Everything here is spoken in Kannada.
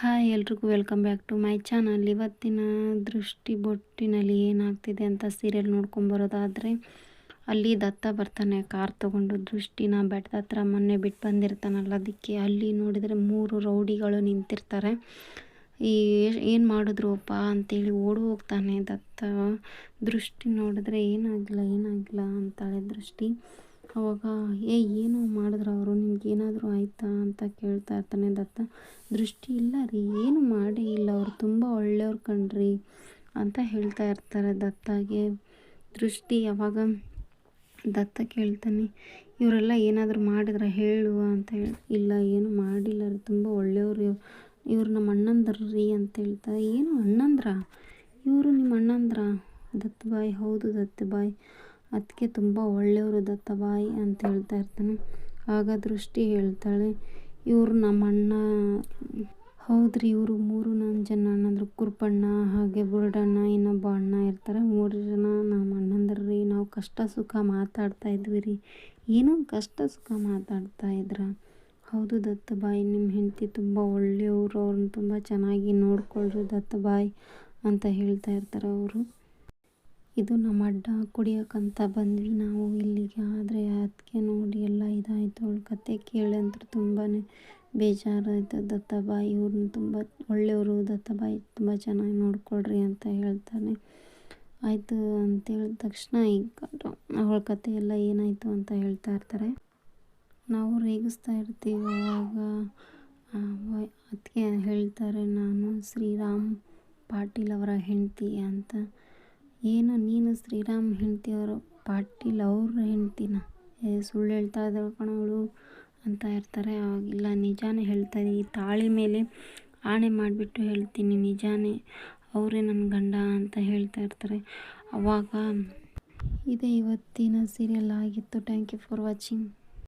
ಹಾಯ್ ಎಲ್ರಿಗೂ welcome back to my channel. ಇವತ್ತಿನ ದೃಷ್ಟಿ ಬೊಟ್ಟಿನಲ್ಲಿ ಏನಾಗ್ತಿದೆ ಅಂತ ಸೀರಿಯಲ್ ನೋಡ್ಕೊಂಬರೋದಾದರೆ ಅಲ್ಲಿ ದತ್ತ ಬರ್ತಾನೆ, ಕಾರ್ ತೊಗೊಂಡು ದೃಷ್ಟಿನ ಬೆಟ್ಟದ ಹತ್ರ ಮೊನ್ನೆ ಬಿಟ್ಟು ಬಂದಿರ್ತಾನಲ್ಲ ಅದಕ್ಕೆ. ಅಲ್ಲಿ ನೋಡಿದರೆ ಮೂರು ರೌಡಿಗಳು ನಿಂತಿರ್ತಾರೆ. ಈ ಏನು ಮಾಡಿದ್ರು ಅಪ್ಪ ಅಂತೇಳಿ ಓಡಿ ಹೋಗ್ತಾನೆ ದತ್ತ. ದೃಷ್ಟಿ ನೋಡಿದ್ರೆ ಏನಾಗಿಲ್ಲ ಏನಾಗಿಲ್ಲ ಅಂತಾಳೆ ದೃಷ್ಟಿ. ಅವಾಗ ಏ ಏನು ಮಾಡಿದ್ರು ಅವರು, ನಿಮ್ಗೇನಾದರೂ ಆಯಿತಾ ಅಂತ ಕೇಳ್ತಾ ಇರ್ತಾನೆ ದತ್ತ. ದೃಷ್ಟಿ ಇಲ್ಲ ರೀ, ಏನು ಮಾಡೇ ಇಲ್ಲ ಅವರು, ತುಂಬ ಒಳ್ಳೆಯವ್ರು ಕಣ್ರಿ ಅಂತ ಹೇಳ್ತಾ ಇರ್ತಾರೆ ದತ್ತಾಗೆ. ದೃಷ್ಟಿ ಯಾವಾಗ ದತ್ತ ಕೇಳ್ತಾನೆ, ಇವರೆಲ್ಲ ಏನಾದರೂ ಮಾಡಿದ್ರೆ ಹೇಳು ಅಂತ ಹೇಳಿ, ಇಲ್ಲ, ಏನು ಮಾಡಿಲ್ಲ ರೀ, ತುಂಬ ಒಳ್ಳೆಯವರು ಇವ್ರು. ನಮ್ಮ ಅಣ್ಣಂದ್ರ ರೀ ಅಂತ ಹೇಳ್ತಾರೆ ಏನು ಅಣ್ಣಂದ್ರ? ಇವರು ನಿಮ್ಮ ಅಣ್ಣಂದ್ರ? ದತ್ತಬಾಯಿ ಹೌದು ದತ್ತಬಾಯಿ ಅದಕ್ಕೆ ತುಂಬ ಒಳ್ಳೆಯವರು ದತ್ತಬಾಯಿ ಅಂತ ಹೇಳ್ತಾ ಇರ್ತಾನೆ. ಆಗ ದೃಷ್ಟಿ ಹೇಳ್ತಾಳೆ, ಇವರು ನಮ್ಮ ಅಣ್ಣ. ಹೌದ್ರಿ, ಇವರು ಮೂರು ನಾಲ್ಕು ಜನ ಅಣ್ಣಂದ್ರು ಕುರುಪಣ್ಣ, ಹಾಗೆ ಬುರುಡಣ್ಣ, ಇನ್ನೊಬ್ಬ ಅಣ್ಣ ಇರ್ತಾರೆ. ಮೂರು ಜನ ನಮ್ಮ ಅಣ್ಣಂದ್ರೆ ರೀ ನಾವು ಕಷ್ಟ ಸುಖ ಮಾತಾಡ್ತಾ ಇದ್ವಿ ರೀ ಏನೋ ಕಷ್ಟ ಸುಖ ಮಾತಾಡ್ತಾ ಇದ್ರ. ಹೌದು ದತ್ತಬಾಯಿ ನಿಮ್ಮ ಹೆಂಡತಿ ತುಂಬ ಒಳ್ಳೆಯವರು, ಅವ್ರನ್ನ ತುಂಬ ಚೆನ್ನಾಗಿ ನೋಡ್ಕೊಳ್ರಿ ದತ್ತಬಾಯಿ ಅಂತ ಹೇಳ್ತಾ ಇರ್ತಾರೆ ಅವರು. ಇದು ನಮ್ಮ ಅಡ್ಡ ಕುಡಿಯೋಕ್ಕಂತ ಬಂದ್ವಿ ನಾವು ಇಲ್ಲಿಗೆ. ಆದರೆ ಅದಕ್ಕೆ ನೋಡಿ ಎಲ್ಲ ಇದಾಯಿತು. ಅವಳ ಕತೆ ಕೇಳಂದ್ರೆ ತುಂಬಾ ಬೇಜಾರಾಯಿತು. ದತ್ತಬಾಯಿ ಇವ್ರನ್ನ ತುಂಬ ಒಳ್ಳೆಯವರು. ದತ್ತಬಾಯಿ ತುಂಬ ಚೆನ್ನಾಗಿ ನೋಡ್ಕೊಳ್ರಿ ಅಂತ ಹೇಳ್ತಾನೆ. ಆಯಿತು ಅಂತ ಹೇಳಿದ ತಕ್ಷಣ ಈಗ ಅವಳ ಕತೆ ಎಲ್ಲ ಏನಾಯಿತು ಅಂತ ಹೇಳ್ತಾ ಇರ್ತಾರೆ. ನಾವು ರೇಗಿಸ್ತಾ ಇರ್ತೀವಿ ಅವಾಗ. ಅದಕ್ಕೆ ಹೇಳ್ತಾರೆ ನಾನು ಶ್ರೀರಾಮ್ ಪಾಟೀಲ್ ಅವರ ಹೆಂಡತಿ ಅಂತ. ಏನು ನೀನು ಶ್ರೀರಾಮ್ ಹೆಂಡ್ತಿಯವರು ಪಾಟೀಲ್ ಅವ್ರ ಹೆಂಡ್ತಿನ? ಏ, ಸುಳ್ಳು ಹೇಳ್ತಾ ಇದ್ದಾಳೆ ಕಣವಳು ಅಂತ ಇರ್ತಾರೆ. ಅವಾಗಿಲ್ಲ ನಿಜಾನೇ ಹೇಳ್ತಾ ಈ ತಾಳಿ ಮೇಲೆ ಆಣೆ ಮಾಡಿಬಿಟ್ಟು ಹೇಳ್ತೀನಿ, ನಿಜಾನೇ. ಅವರೇ ನನ್ನ ಗಂಡ ಅಂತ ಹೇಳ್ತಾ ಇರ್ತಾರೆ. ಅವಾಗ ಇದೇ ಇವತ್ತಿನ ಸೀರಿಯಲ್ ಆಗಿತ್ತು. Thank you for watching